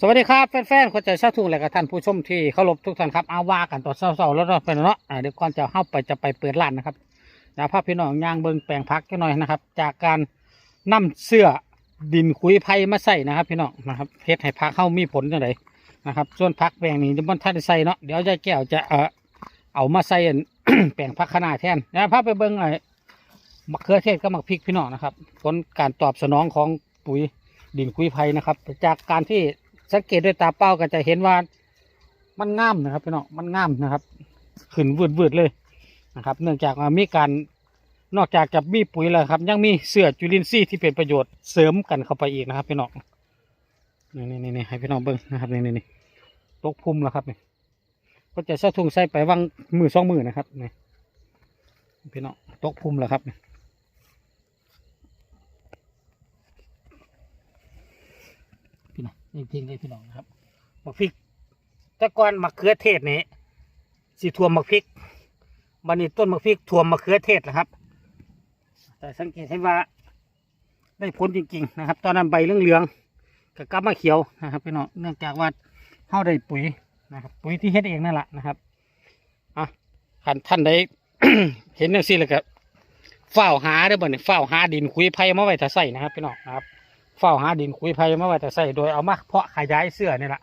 สวัสดีครับแฟนๆคนใจชาทุกและกับท่านผู้ชมที่เคารพทุกท่านครับเอาว่ากันต่อเศร้าๆแล้วเนาะเป็นเนาะอ่าเดี๋ยวก่อนจะเข้าไปจะไปเปิดร้านนะครับเดี๋ยวพพี่น้องย่างเบิงแปลงพักกันหน่อยนะครับ จากการนำเสื้อดินคุยไผ่มาใส่นะครับพี่น้องนะครับเฮ็ดให้พักเข้ามีผลจังไดนะครับ ส่วนพักแปลงนี้จะมันท่านใส่เนาะเดี๋ยวยายแก้วจะเออเอามาใส่แปลงพักขนาดแทนเดี๋ยวพไปเบิงไอ้มะเขือเทศกับมะพริกพี่น้องนะครับ ผลการตอบสนองของปุ๋ยดินคุยไผ่นะครับ จากการที่ สังเกตด้วยตาเปล่าก็จะเห็นว่ามันง่ามนะครับพี่น้องมันง่ามนะครับ ขึ้นวืดวืดๆเลยนะครับ เนื่องจากมีการนอกจากจะมีปุ๋ยแล้วครับ ยังมีเสื้อจุลินทรีย์ที่เป็นประโยชน์เสริมกันเข้าไปอีกนะครับพี่น้องนี่นี่นี่ให้พี่น้องเบิ้งนะครับนี่นี่นี่ตกพุ่มแล้วครับนี่ก็จะใส่ถุงใส่ไปวางมือสองมือนะครับนี่พี่น้องตกพุ่มแล้วครับนี่ พี่น้องนี่ทิ้งเลยพี่น้องนะครับมะพริกแต่ก่อนมะเขือเทศนี่สีท่วมมะพริกบันนี้ต้นมะพริกท่วมมะเขือเทศนะครับ แต่สังเกตเห็นว่าได้ผลจริงๆนะครับ ตอนนั้นใบเหลืองๆกับกลับมาเขียวนะครับพี่น้องเนื่องจากว่าเข้าได้ปุ๋ยนะครับ ปุ๋ยที่เฮ็ดเองนั่นแหละนะครับอะขันท่านได้เห็นอย่างนี้เลยก็เฝ้าหาได้บ่เนี่ยเฝ้าหาดินคุยไผ่มาไว้ถ้าใส่นะครับพี่น้องนะครับ เฝ้าหาดินคุยไผ่มาไว้แต่ใส่โดยเอามาเพาะขยายเสื้อนี่แหละ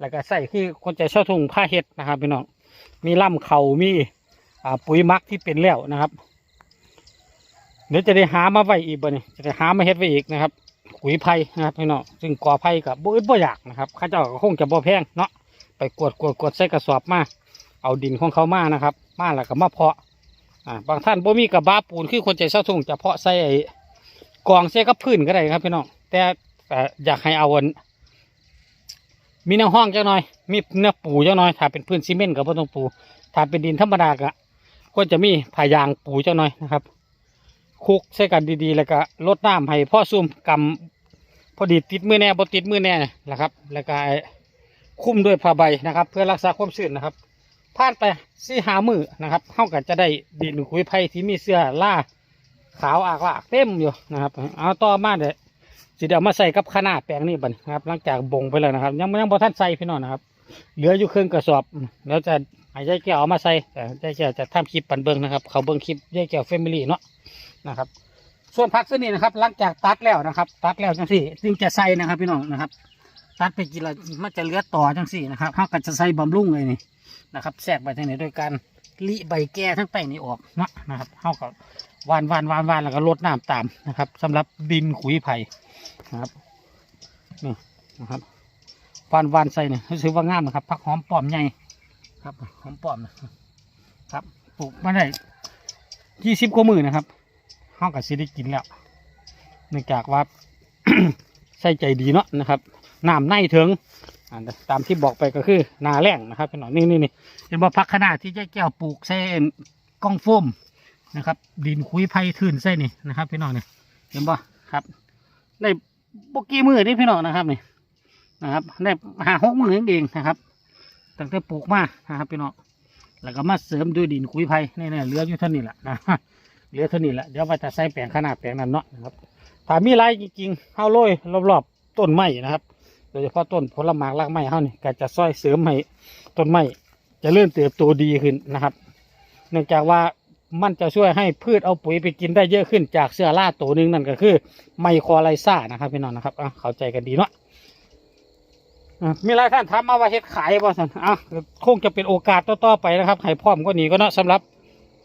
แล้วก็ใส่คือคนใจเช่าทุ่งผ้าเห็ดนะครับพี่น้องมีล่ำเขามีอ่าปุ๋ยมักที่เป็นแล้วนะครับ เดี๋ยวจะได้หามาไว้อีกบ่เนี่ยจะได้หามาเฮ็ดไว้อีกนะครับขุยไผ่นะครับพี่น้องซึ่งก่อไผ่กับบ่อึดบ่อยากนะครับข้าเจ้าก็คงจะบ่แพงเนาะไปกวดกวดกวดใส่กระสอบมาเอาดินของเขามานะครับ มาแล้วก็มาเพาะอ่าบางท่านบ่มีกระบะปูนคือคนใจเช่าทุ่งจะเพาะใส่ไอ้ กองเสกับพื้นก็ได้ครับพี่น้องแต่อยากให้เอาอันมีเนื้อห้องจังหน่อย มีเนื้อปูจังหน่อย ถ้าเป็นพื้นซีเมนต์ก็บ่ต้องปู ถ้าเป็นดินธรรมดาก็ควรจะมีผายางปูจังหน่อยนะครับคลุกใส่กันดีๆ แล้วก็ลดน้ำให้พ่อซุ่มกำพอดีติดมือแน่บติดมือแน่นะครับ แล้วก็คุ้มด้วยผ้าใบนะครับ เพื่อรักษาความชื้นนะครับผ่านไปสี่หามือนะครับเท่ากันจะได้ดินคุยไผ่ที่มีเสื้อล่า ขาวอากลากเต็มอยู่นะครับ เอาต่อมาเดี๋ยวสิเดี๋ยวมาใส่กับขนาดแปลงนี่บัดนะครับ หลังจากบ่งไปแล้วนะครับ ยังยังบ่ทันใส่พี่น้องนะครับ เหลืออยู่ครึ่งกระสอบ แล้วจะห้ยายแก้วเอามาใส่แต่ยายแก้วจะทำคลิปปันเบิ้งนะครับ เขาเบิ้งคลิปยายแก้วแฟมิลี่เนาะนะครับ ส่วนผักส่วนนี้นะครับหลังจากตัดแล้วนะครับ ตัดแล้วจังสี่จึงจะใส่นะครับ พี่น้องนะครับ ตัดไปกินล้วมันจะเหลือต่อจังสี่นะครับเขาก็จะใส่บำรุงเลยนี่นะครับแทรกไปทางไหนโดยการลิใบแก่ทั้งแป้นี้ออกเนาะนะครับเขาก็ วานวานวานวานแล้วก็ลดน้ำตามนะครับสำหรับดินขุยไผ่นะครับนี่นะครับวานวานใส่เนี่ยรู้สึกว่างามนะครับผักหอมปอมใหญ่ครับหอมปอมนะครับปลูกมาได้ยี่สิบกว่ามือนะครับห้องกับสิได้กินแล้วเนื่องจากว่าใส่ใจดีเนาะนะครับน้ำในถึงตามที่บอกไปก็คือนาแรงนะครับเป็นหน่อยนี่นี่นี่เห็นว่าพักขนาดที่ยายแก้วปลูกใส่กล้องโฟม นะครับ ดินคุยไผ่ทื่นใส่นี่นะครับ พี่น้องเนี่ยเห็นป่ะครับได้บกี้มือนี่พี่น้องนะครับนี่นะครับได้หาหกมือเองนะครับตั้งแต่ปลูกมานะครับพี่น้องแล้วก็มาเสริมด้วยดินคุยไผ่นี่เนี่ยเหลืออยู่เท่านี้แหละนะเหลือเท่านี้แหละเดี๋ยวไปจะใส่แปลงขนาดแปลงนั้นเนาะนะครับถ้ามีไรจริงๆเข้าโรยรอบๆต้นไม้นะครับโดยเฉพาะต้นผลไม้รากไม้เฮานี่ก็จะซอยเสริมให้ต้นไม้จะเริ่มเติบโตดีขึ้นนะครับ เนื่องจากว่า มันจะช่วยให้พืชเอาปุ๋ยไปกินได้เยอะขึ้นจากเสื้อล่าตัวหนึ่งนั่นก็คือ ไมโครไลซ่านะครับพี่น้องนะครับอะเข้าใจกันดีเนาะมีหลายท่านถามมาว่าเฮ็ดขายบ่สันอะคงจะเป็นโอกาสต่อๆไปนะครับให้พร้อมก็หนีก็เนาะสำหรับ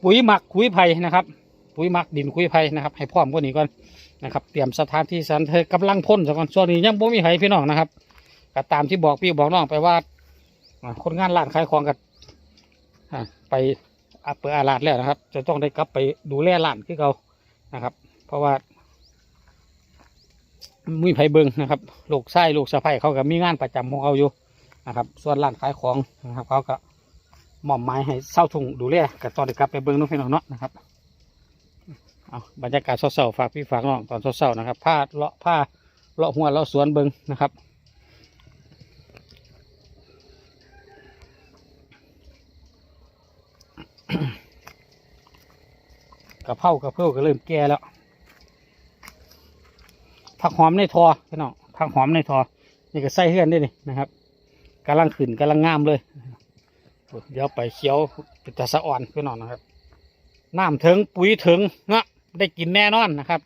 ปุ๋ยหมักคุยไผ่นะครับ ปุ๋ยหมักดินคุยไผ่นะครับ ให้พร้อมก็หนีก่อนนะครับ เตรียมสถานที่สันเธอกำลังพ่นซะก่อนส่วนนี้ยังบ่มีไห้พี่น้องนะครับก็ตามที่บอกพี่บอกน้องไปว่าคนงานร้านขายของกับอะไป อาเปิดอาลาดแล้วนะครับ จะต้องได้กลับไปดูแลร้านที่เขานะครับ เพราะว่ามีไผเบิงนะครับลูกไส้ลูกสะใภ้เขาก็มีงานประจำของเขาอยู่นะครับ ส่วนร้านขายของนะครับ เขาก็มอบหมายให้เศร้าทุ่งดูแลก็ตอนได้กลับไปเบิงน้องพี่น้องเนาะนะครับเอาบรรยากาศเศร้าๆฝากพี่ฝากน้องตอนเศร้าๆนะครับผ้าเลาะผ้าเลาะหัวเลาะสวนเบิงนะครับ กระเพรากระเพราก็เริ่มแก่แล้ว ผักหอมในทอพี่น้องผักหอมในทอนี่ก็ใส่เฮือนได้นี่นะครับกำลังขึ้นกำลังงามเลยเดี๋ยวไปเขียวเป็นตาสะอ่อนพี่น้องนะครับน้ำถึงปุ๋ยถึงเนาะได้กินแน่นอนนะครับ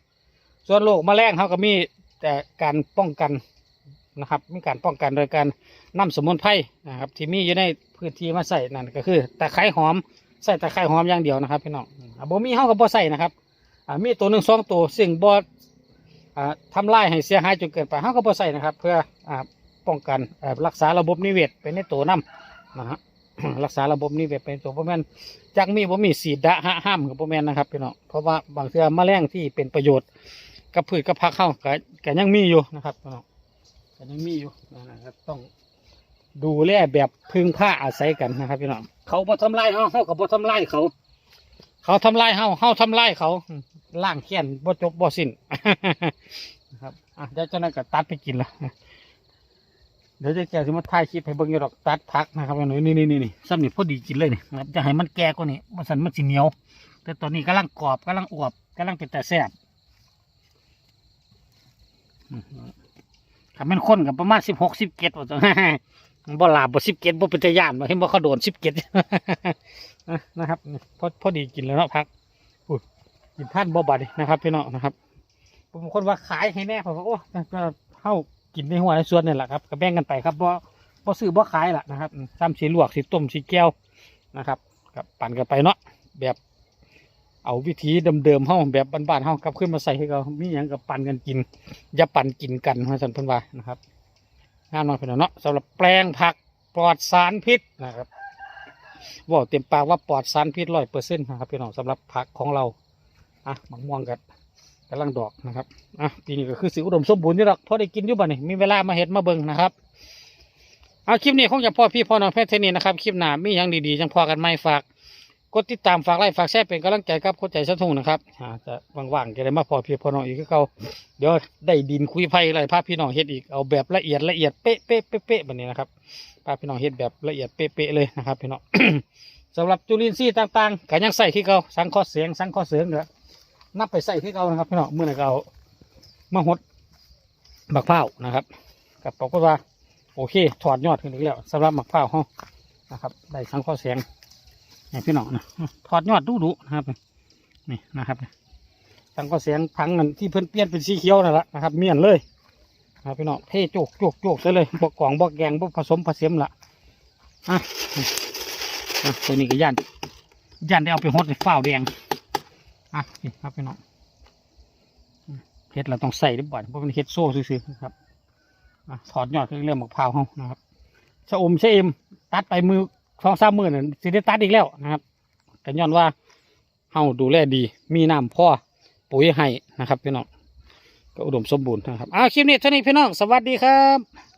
ส่วนโรคแมลงเขาก็มีแต่การป้องกันนะครับ มีการป้องกันโดยการนำสมุนไพรนะครับ ที่มีอยู่ในพื้นที่มาใส่นั่นก็คือตะไคร้หอม ใส่ตะไคร้หอมอย่างเดียวนะครับพี่น้องอ่าบ่มีเขาก็บ่ใส่นะครับอ่ามีตัวหนึ่งสองตัวซึ่งบ่อ่าทำลายให้เสียหายจนเกินไปเขาก็บ่ใส่นะครับ เพื่ออ่าป้องกันอ่ารักษาระบบนิเวศไปในตัวน้ำนะฮะรักษาระบบนิเวศไปในตัวเพราะแม่นจักมีบ่มีสีดะหะห้ามกับบ่แม่นนะครับพี่น้องเพราะว่าบางเทื่อแมลงที่เป็นประโยชน์กับพืชกับผักเข้าก็ก็ยังมีอยู่นะครับพี่น้องก็ยังมีอยู่นะครับต้อง ดูแลแบบพึ่งผ้าอาศัยกันนะครับพี่น้องเขาบ่ทำลายเฮาเฮาก็บ่ทำลายเขา เขาทำลายเฮาเฮาทำลายเขาล่างแค้นบ่จบบ่สิ้นนะครับอะเดี๋ยวเจ้านั้นก็ตัดไปกินละเดี๋ยวจะแกสิมาถ่ายคลิปให้เบิ่งอยู่ดอกตัดผักนะครับนี่นี่นี่นี่ซ้ำนี่พอดีกินเลยนี่นะครับจะให้มันแก่กว่านี้มันสันมันสิเหนียว แต่ตอนนี้กำลังกรอบกำลังอวบกำลังเป็นแต่แซ่บอืมถ้ามันคนกับประมาณสิบหกสิบเกตว่าจัง บ่ลาบบ่สิบเกตบ่เป็นตะย่านบ่เห็นบ่เขาโดนสิบเกตนะครับนี่พอพอดีกินแล้วเนาะพักอุ้ยกินท่านบ่บาดนี่นะครับพี่น้องนะครับผมคนว่าขายให้แน่ผมว่าโอ้ก็เข้ากินในหัวในส่วนนี่แหละครับก็แบ่งกันไปครับบ่บ่ซื้อบ่ขายล่ะนะครับซ้ำสีลวกสีต้มสีแก้วนะครับกับปั่นกันไปเนาะแบบเอาวิธีเดิมๆเฮาแบบบ้านๆเฮากลับขึ้นมาใส่ให้เขามีหยังกับปั่นกันกินอย่าปั่นกินกันว่าสันพิ่นว่านะครับ งามน้อยเพิ่นว่าเนาะสำหรับแปลงผักปลอดสารพิษนะครับว่าเต็มปากว่าปลอดสารพิษร้อยเปอร์เซ็นต์นะครับพี่น้องสำหรับผักของเราอะมะม่วงกันกำลังดอกนะครับอะปีนี้ก็คือสิอุดมสมบูรณ์อยู่หรอกพอได้กินอยู่บ่นี่มีเวลามาเห็ดมาเบิ่งนะครับเอาคลิปนี้คงจะพ่อพี่พ่อน้องแพทย์เทนีนะครับคลิปหน้ามีอย่างดีๆจังพอกันไหมฝาก กดติดตามฝากไลค์ฝากแชร์เป็นกำลังใจครับเข้าใจสะทุ่งนะครับอ่าจะว่างๆจะได้มาพอเพี่พอน้องอีกก็เขาเดี๋ยวได้ดินคุยไผ่อะไรพาพี่น้องเฮ็ดอีกเอาแบบละเอียดละเอียดเป๊ะเป๊ะเป๊ะเป๊ะแบบนี้นะครับพาพี่น้องเฮ็ดแบบละเอียดเป๊ะเป๊ะเลยนะครับพี่น้อง สำหรับจุลินทรีย์ต่างๆก็ยังใส่ที่เขาสังเคราะห์เสียงสังเคราะห์เสียงเด้อนับไปใส่ที่เขานะครับพี่น้องเมื่อไหร่ก็เอามาหดบักเผาวนะครับกับปรากฏว่า โอเคถอดยอดขึ้นอีกแล้วสำหรับหมักเผาวเขานะครับได้สังเคราะห์เสียง นี่พี่น้องนะถอดยอดดูดูนะครับนี่นะครับสังก็เสียงพังกันที่เพิ่อนเปลี่ยนเป็นสีเขียวนั่นแหละนะครับเมียนเลยนะพี่น้องเทโจกโจกโจกซะเลยบกกล่องบกแกงบกผสมผสมละอะอะตัวนี้ก็ย่านย่านได้เอาไปหดในฝ้าแดงอะนี่ครับพี่น้องเห็ดเราต้องใส่ด้วยบ่อยเพราะมันเห็ดโซ่ซื่อๆนะครับอะถอดยอดคือเรื่องหมกพร้าวเขานะครับชะอมชะเอ็มตัดไปมือ สองสามหมื่นสิได้ตัดอีกแล้วนะครับกันย้อนว่าเฮาดูแลดี มีน้ำพ่อปุ๋ยให้นะครับพี่น้องก็อุดมสมบูรณ์นะครับอ่าคลิปนี้เท่านี้พี่น้อง สวัสดีครับ